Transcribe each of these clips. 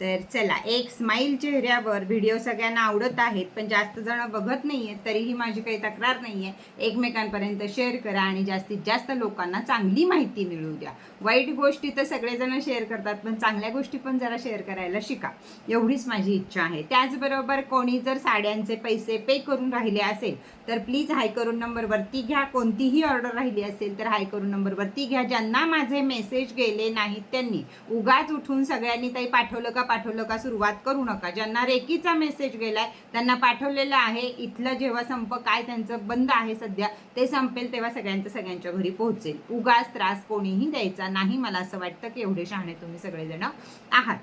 तर चला एक स्माईल चेहऱ्यावर व्हिडिओ सगळ्यांना आवडत आहेत पण जास्त जण बघत नाही आहेत तरीही माझी काही तक्रार नाही आहे एकमेकांपर्यंत शेअर करा आणि जास्तीत जास्त लोकांना चांगली माहिती मिळू द्या. वाईट गोष्टी तर सगळेजण शेअर करतात पण चांगल्या गोष्टी पण जरा शेअर करायला शिका. एवढीच माझी इच्छा आहे. त्याचबरोबर कोणी जर साड्यांचे पैसे पे करून राहिले असेल तर प्लीज हाय करून नंबरवरती घ्या. कोणतीही ऑर्डर राहिली असेल तर हाय करून नंबरवरती घ्या. ज्यांना माझे मेसेज गेले नाहीत त्यांनी उगाच उठून सगळ्यांनी ताई पाठवलं का पाठवलं का? सुरुवात करू नका. ज्यांना रेकीचा मेसेज गेलाय त्यांना पाठवलेलं आहे. इथलं जेव्हा संप काय त्यांचं बंद आहे सध्या ते संपेल तेव्हा सगळ्यांचं सगळ्यांच्या घरी पोहोचेल. उगाच त्रास कोणीही द्यायचा नाही मला असं वाटतं की एवढे शहाणे तुम्ही सगळेजण आहात.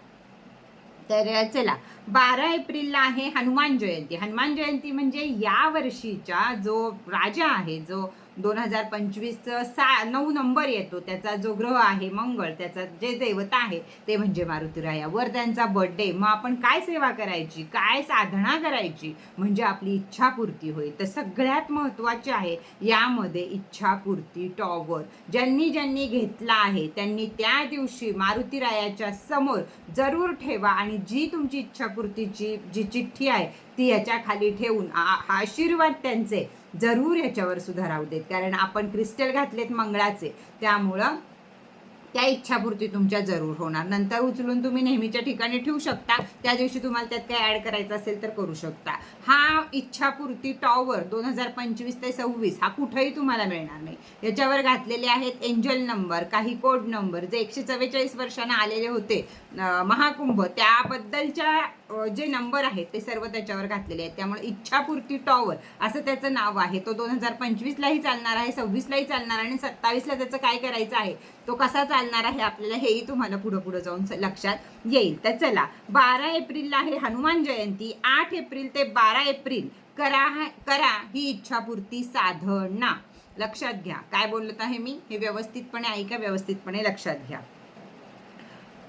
तर चला बारा एप्रिलला आहे हनुमान जयंती. हनुमान जयंती म्हणजे या वर्षीचा जो राजा आहे जो दोन हजार पंचवीसचं सा नऊ नंबर येतो. त्याचा जो ग्रह आहे मंगळ त्याचा जे दैवता आहे ते म्हणजे मारुतीराया. वर त्यांचा बर्थडे मग आपण काय सेवा करायची? काय साधना करायची? म्हणजे आपली इच्छापूर्ती होईल तर सगळ्यात महत्त्वाचे आहे यामध्ये इच्छापूर्ती टॉवर ज्यांनी ज्यांनी घेतला आहे त्यांनी त्या दिवशी मारुतीरायाच्या समोर जरूर ठेवा आणि जी तुमची इच्छापूर्तीची जी चिठ्ठी आहे ती याच्या खाली ठेवून आशीर्वाद त्यांचे. जरूर याच्यावर सुद्धा देत. कारण आपण क्रिस्टल घातलेत मंगळाचे त्यामुळं त्या इच्छापूर्ती तुमच्या जरूर होणार. नंतर उचलून तुम्ही नेहमीच्या ठिकाणी ठेवू शकता. त्या दिवशी तुम्हाला त्यात काय ॲड करायचं असेल तर करू शकता. हा इच्छापूर्ती टॉवर दोन हजार पंचवीस ते सव्वीस हा कुठंही तुम्हाला मिळणार नाही. याच्यावर घातलेले आहेत एंजल नंबर काही कोड नंबर जे एकशे चव्वेचाळीस वर्षांना आलेले होते महाकुंभ त्याबद्दलच्या जे नंबर आहेत ते सर्व त्याच्यावर घातलेले आहेत. त्यामुळे इच्छापूर्ती टॉवर असं त्याचं नाव आहे. तो दोन हजार पंचवीसलाही चालणार आहे सव्वीसलाही चालणार आहे आणि सत्तावीसला त्याचं काय करायचं आहे? तो कसा चालणार आहे आपल्याला हेही तुम्हाला पुढं पुढं जाऊन लक्षात येईल. तर चला बारा एप्रिलला आहे हनुमान जयंती. आठ एप्रिल ते बारा एप्रिल करा करा ही इच्छापूर्ती साधना. लक्षात घ्या. काय बोलत आहे मी? हे व्यवस्थितपणे ऐका व्यवस्थितपणे लक्षात घ्या.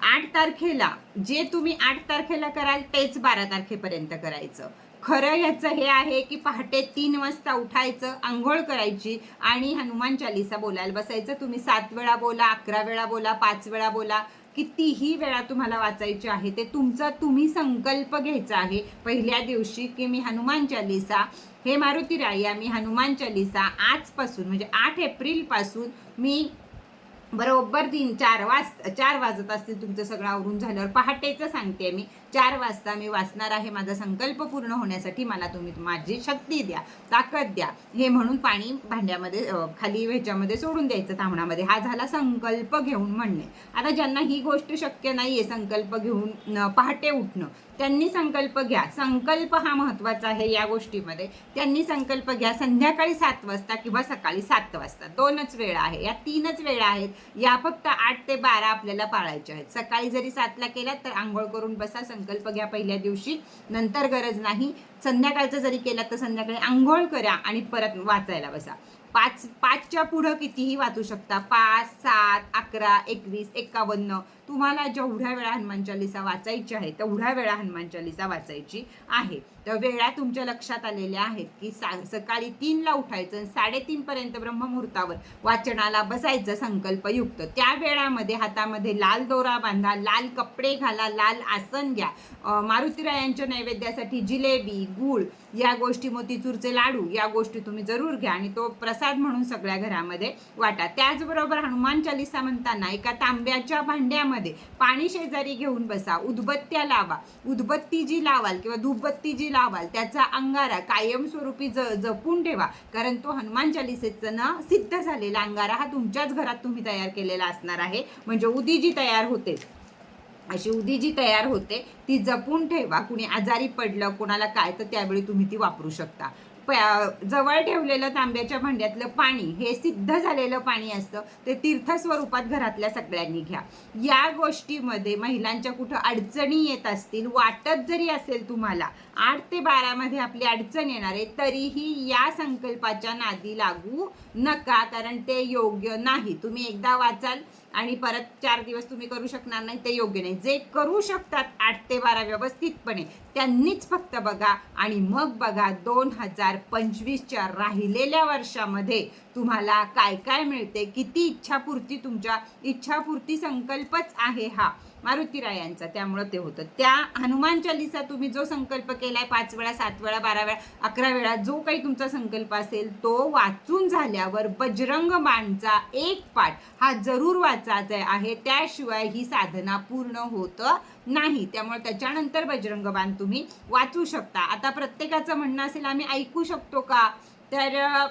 आठ तारखेला जे तुम्ही आठ तारखेला कराल तेच बारा तारखेपर्यंत करायचं. खरं ह्याचं हे आहे की पहाटे तीन वाजता उठायचं आंघोळ करायची आणि हनुमान चालिसा बोलायला बसायचं. तुम्ही सात वेळा बोला अकरा वेळा बोला पाच वेळा बोला. कितीही वेळा तुम्हाला वाचायची आहे ते तुमचा तुम्ही संकल्प घ्यायचा आहे. पहिल्या दिवशी की मी हनुमान चालिसा हे मारुती राया मी हनुमान चालिसा आजपासून म्हणजे आठ एप्रिलपासून मी बरोबर दिन चार वाज चार वाजत असतील तुमचं सगळं आवरून झाल्यावर. पहाटेचं सांगते मी. चार वाजता मी वाचणार आहे. माझा संकल्प पूर्ण होण्यासाठी मला तुम्ही माझी शक्ती द्या ताकद द्या. हे म्हणून पाणी भांड्यामध्ये खाली ह्याच्यामध्ये सोडून द्यायचं तांबणामध्ये हा झाला संकल्प घेऊन म्हणणे. आता ज्यांना ही गोष्ट शक्य नाहीये संकल्प घेऊन पहाटे उठणं त्यांनी संकल्प घ्या. संकल्प हा महत्त्वाचा आहे या गोष्टीमध्ये. त्यांनी संकल्प घ्या. संध्याकाळी सात वाजता किंवा सकाळी सात वाजता. दोनच वेळा आहे. या तीनच वेळा आहेत. या फक्त आठ ते बारा आपल्याला पाळायच्या आहेत. सकाळी जरी सातला केल्या तर आंघोळ करून बसा. संकल्प घ्या पहिल्या दिवशी. नंतर गरज नाही. संध्याकाळचं जरी केला तर संध्याकाळी आंघोळ करा आणि परत वाचायला बसा. पाच पाचच्या पुढं कितीही वाचू शकता. पाच सात अकरा एकवीस एक्कावन्न तुम्हाला जेवढ्या वेळा हनुमान चालिसा वाचायची आहे तेवढ्या वेळा हनुमान चालिसा वाचायची आहे. तर वेळा तुमच्या लक्षात आलेल्या आहेत की सा सकाळी तीनला उठायचं आणि साडेतीनपर्यंत ब्रह्ममुहूर्तावर वाचनाला बसायचं संकल्पयुक्त. त्या वेळामध्ये हातामध्ये लाल दोरा बांधा लाल कपडे घाला लाल आसन घ्या. मारुतीरायांच्या नैवेद्यासाठी जिलेबी गूळ या गोष्टी मोतीचूरचे लाडू या गोष्टी तुम्ही जरूर घ्या आणि तो प्रसाद म्हणून सगळ्या घरामध्ये वाटा. त्याचबरोबर हनुमान चालिसा म्हणताना एका तांब्याच्या भांड्यामध्ये पाणी शेजारी घेऊन बसा उदबत्त्या लावा. उदबत्ती जी लावाल किंवा धूपबत्ती जी लावाल त्याचा अंगारा कायमस्वरूपी ज जपून ठेवा. कारण तो हनुमान चालिसेचं ना सिद्ध झालेला अंगारा हा तुमच्याच घरात तुम्ही तयार केलेला असणार आहे. म्हणजे उदी जी तयार होते अशी उदी जी तयार होते ती जपून ठेवा. कुणी आजारी पडलं कोणाला काय तर त्यावेळी तुम्ही ती वापरू शकता. जवळ ठेवलेलं तांब्याच्या भांड्यातलं पाणी हे सिद्ध झालेलं पाणी असतं ते तीर्थ स्वरूपात घरातल्या सगळ्यांनी घ्या. या गोष्टीमध्ये महिलांच्या कुठं अडचणी येत असतील वाटत जरी असेल तुम्हाला आठ ते बारामध्ये आपली अडचण येणार आहे तरीही या संकल्पाच्या नादी लागू नका कारण ते योग्य नाही. तुम्ही एकदा वाचाल आणि परत चार दिवस तुम्ही करू शकणार नाही ते योग्य नाही. जे करू शकतात आठ ते बारा व्यवस्थितपणे त्यांनीच फक्त बघा आणि मग बघा दोन हजार पंचवीसच्या राहिलेल्या वर्षामध्ये तुम्हाला काय काय मिळते किती इच्छापूर्ती तुमच्या इच्छापूर्ती संकल्पच आहे हा. मारुतीरायांचा त्यामुळं ते होतं. त्या हनुमान चालिसा तुम्ही जो संकल्प केलाय पाच वेळा सात वेळा बारा वेळा अकरा वेळा जो काही तुमचा संकल्प असेल तो वाचून झाल्यावर बजरंग बाणचा एक पाठ हा जरूर वाचायचा आहे. त्याशिवाय ही साधना पूर्ण होत नाही. त्यामुळे त्याच्यानंतर बजरंग बाण तुम्ही वाचू शकता. आता प्रत्येकाचं म्हणणं असेल आम्ही ऐकू शकतो का? तर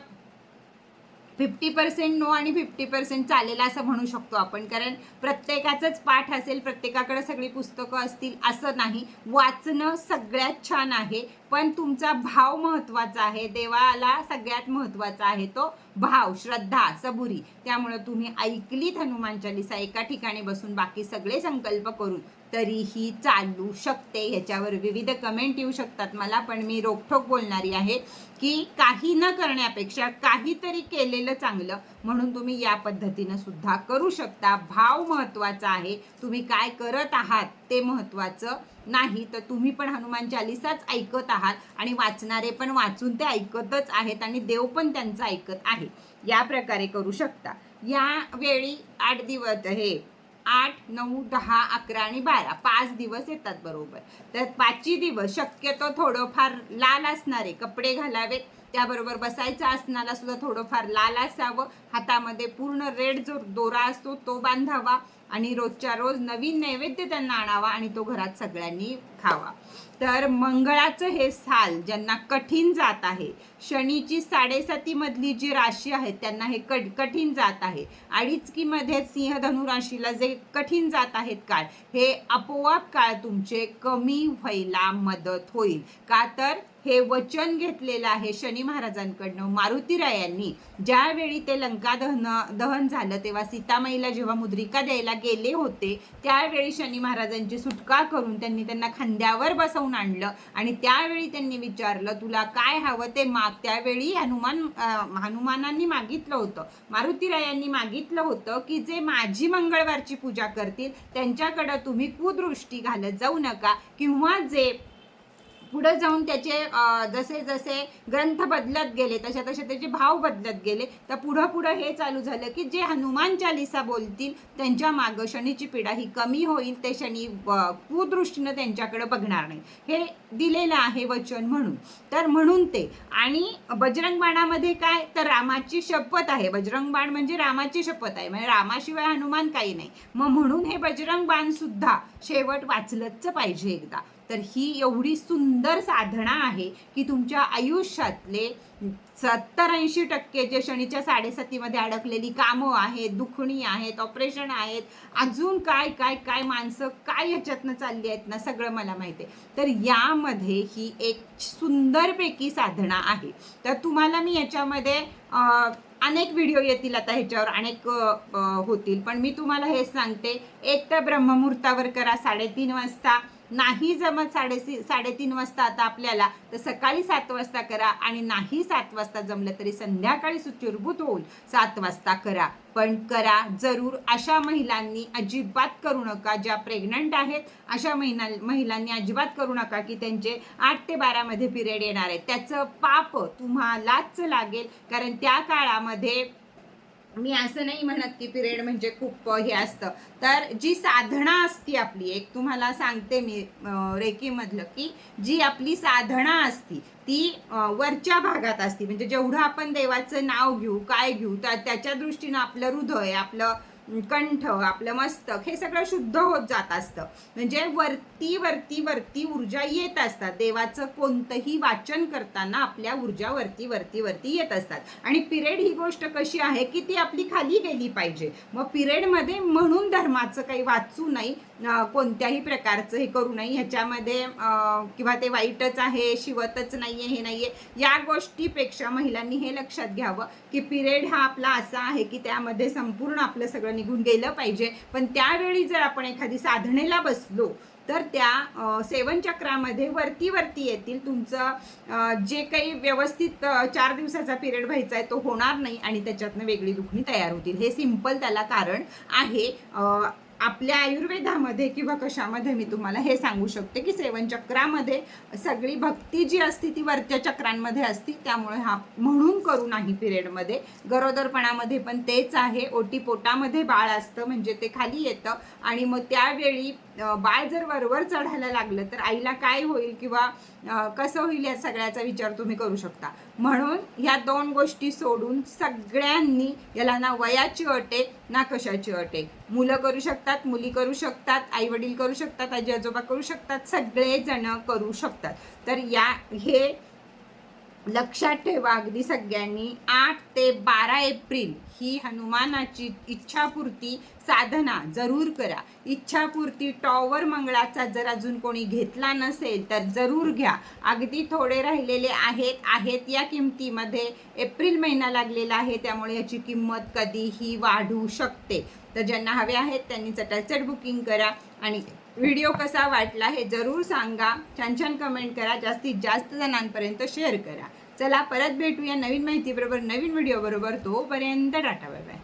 फिफ्टी पर्सेंट नो आणि फिफ्टी पर्सेंट चालेल असं म्हणू शकतो आपण. कारण प्रत्येकाचंच पाठ असेल प्रत्येकाकडे सगळी पुस्तकं असतील असं नाही. वाचणं सगळ्यात छान आहे. पण तुमचा भाव महत्त्वाचा आहे. देवाला सगळ्यात महत्त्वाचा आहे तो भाव श्रद्धा सबुरी. त्यामुळं तुम्ही ऐकलीत हनुमान चालिसा एका ठिकाणी बसून बाकी सगळे संकल्प करून तरीही चालू शकते. ह्याच्यावर विविध कमेंट येऊ शकतात मला पण मी रोखठोक बोलणारी आहे की काही न करण्यापेक्षा काहीतरी केलेलं चांगलं म्हणून तुम्ही या पद्धतीनं सुद्धा करू शकता. भाव महत्त्वाचा आहे. तुम्ही काय करत आहात ते महत्त्वाचं नाही तर तुम्ही पण हनुमान चालिसाच ऐकत आहात आणि वाचणारे पण वाचून ते ऐकतच आहेत आणि देव पण त्यांचं ऐकत आहे. या प्रकारे करू शकता. या वेळी आठ दिवस हे आठ नऊ दहा अकरा आणि बारा पाच दिवस येतात बरोबर. तर पाचही दिवस शक्यतो थोडंफार लाल असणारे कपडे घालावेत. त्याबरोबर बसायचं असणारा सुद्धा थोडंफार लाल असावं. हातामध्ये पूर्ण रेड जो दोरा असतो तो बांधावा आणि रोजच्या रोज नवीन नैवेद्य त्यांना आणावा आणि तो घरात सगळ्यांनी खावा. तर मंगळाचं हे साल ज्यांना कठीण जात आहे शनीची साडेसाती मधली जी राशी आहे त्यांना हे कट कठीण जात आहे. अडीचकीमध्ये सिंह धनु राशीला जे कठीण जात आहेत काळ हे आपोआप काळ तुमचे कमी व्हायला मदत होईल. का तर हे वचन घेतलेलं आहे शनी महाराजांकडनं मारुतीरायांनी. ज्यावेळी ते लंका दहन दहन झालं तेव्हा सीतामाईला जेव्हा मुद्रिका द्यायला गेले होते त्यावेळी शनी महाराजांची सुटका करून त्यांनी त्यांना खांद्यावर बसवून आणलं. आणि त्यावेळी त्यांनी विचारलं तुला काय हवं ते माग. त्यावेळी हनुमान हनुमानांनी मागितलं होतं. मारुतीरायांनी मागितलं होतं की जे माझी मंगळवारची पूजा करतील त्यांच्याकडं तुम्ही कुदृष्टी घालत जाऊ नका किंवा जे पुढे जाऊन त्याचे जसे जसे ग्रंथ बदलत गेले तशा तसे त्याचे भाव बदलत गेले तर पुढं पुढं हे चालू झालं की जे हनुमान चालिसा बोलतील त्यांच्या मागं शनीची पिढा ही कमी होईल ते शनी कुदृष्टीनं त्यांच्याकडे बघणार नाही. हे दिलेलं आहे वचन म्हणून. तर म्हणून ते. आणि बजरंग बाणामध्ये काय? तर रामाची शपथ आहे. बजरंग बाण म्हणजे रामाची शपथ आहे. म्हणजे रामाशिवाय हनुमान काही नाही. मग म्हणून हे बजरंग बाणसुद्धा शेवट वाचलंच पाहिजे एकदा. तर ही एवढी सुंदर साधना आहे की तुमच्या आयुष्यातले सत्तर ऐंशी टक्के जे शनीच्या साडेसातीमध्ये अडकलेली कामं आहेत दुखणी आहेत ऑपरेशन आहेत अजून काय काय काय माणसं काय ह्याच्यातनं चालली आहेत ना सगळं मला माहिती आहे. तर यामध्ये ही एक सुंदरपैकी साधना आहे. तर तुम्हाला मी याच्यामध्ये अनेक व्हिडिओ येतील आता ह्याच्यावर अनेक होतील. पण मी तुम्हाला हे सांगते एक तर ब्रह्ममुहूर्तावर करा साडेतीन वाजता नाही जमत साडे साडेतीन वाजता आता आपल्याला तर सकाळी सात वाजता करा आणि नाही सात वाजता जमलं तरी संध्याकाळी सुचिरभूत होऊन सात वाजता करा. पण करा जरूर अशा महिलांनी अजिबात करू नका ज्या प्रेग्नंट आहेत अशा महिला महिलांनी अजिबात करू नका की त्यांचे आठ ते बारामध्ये पिरियड येणार आहेत त्याचं पाप तुम्हालाच लागेल कारण त्या काळामध्ये मी असं नाही म्हणत की पिरियड म्हणजे खूप हे असतं. तर जी साधना असती आपली एक तुम्हाला सांगते मी रेकीमधलं की जी आपली साधना असती ती वरच्या भागात असती. म्हणजे जेवढं आपण देवाचं नाव घेऊ काय घेऊ त्या त्याच्या दृष्टीनं आपलं हृदय आपलं कंठ आपलं मस्तक हे सगळं शुद्ध होत जात असतं. म्हणजे वरती वरती वरती ऊर्जा येत असतात. देवाचं कोणतंही वाचन करताना आपल्या ऊर्जा वरती वरती वरती येत असतात. आणि पिरियड ही गोष्ट कशी आहे की ती आपली खाली गेली पाहिजे. मग पिरियडमध्ये म्हणून धर्माचं काही वाचू नाही कोणत्याही प्रकारचं हे करू नये. ह्याच्यामध्ये किंवा ते वाईटच आहे शिवतच नाही आहे हे नाही आहे या गोष्टीपेक्षा महिलांनी हे लक्षात घ्यावं की पिरियड हा आपला असा आहे की त्यामध्ये संपूर्ण आपलं सगळं निघून गेलं पाहिजे. पण त्यावेळी जर आपण एखादी साधनेला बसलो तर त्या सेवन चक्रामध्ये वरती वरती येतील. तुमचं जे काही व्यवस्थित चार दिवसाचा पिरियड व्हायचा आहे तो होणार नाही आणि त्याच्यातनं वेगळी दुखणी तयार होतील. हे सिंपल त्याला कारण आहे. आपल्या आयुर्वेदामध्ये किंवा कशामध्ये मी तुम्हाला हे सांगू शकते की सेवन चक्रामध्ये सगळी भक्ती जी असती ती वरच्या चक्रांमध्ये असती. त्यामुळे हा म्हणून करू नाही पिरियडमध्ये. गरोदरपणामध्ये पण तेच आहे. ओटी पोटामध्ये बाळ असतं म्हणजे ते खाली येतं. आणि मग त्यावेळी बाळ जर वरवर चढायला लागलं तर आईला काय होईल किंवा कसं होईल या सगळ्याचा विचार तुम्ही करू शकता. म्हणून ह्या दोन गोष्टी सोडून सगळ्यांनी याला ना वयाची अटे ना कशाची अटे मुलं करू शकतात मुली करू शकतात आई वडील करू शकतात आजी आजोबा करू शकतात सगळेजण करू शकतात. तर या हे लक्षात ठेवा अगदी सगळ्यांनी. आठ ते बारा एप्रिल ही हनुमानाची इच्छापूर्ती साधना जरूर करा. इच्छापूर्ती टॉवर मंगळाचा जर अजून कोणी घेतला नसेल तर जरूर घ्या. अगदी थोडे राहिलेले आहेत आहेत या किमतीमध्ये. एप्रिल महिना लागलेला आहे त्यामुळे याची किंमत कधीही वाढू शकते. तर ज्यांना हवे आहेत त्यांनी चटाचट बुकिंग करा आणि व्हिडिओ कसा वाटला हे जरूर सांगा. छान छान कमेंट करा. जास्तीत जास्त जणांपर्यंत शेअर करा. चला परत भेटूया नवीन माहितीबरोबर नवीन व्हिडिओ बरोबर. तोपर्यंत टाटा बाय बाय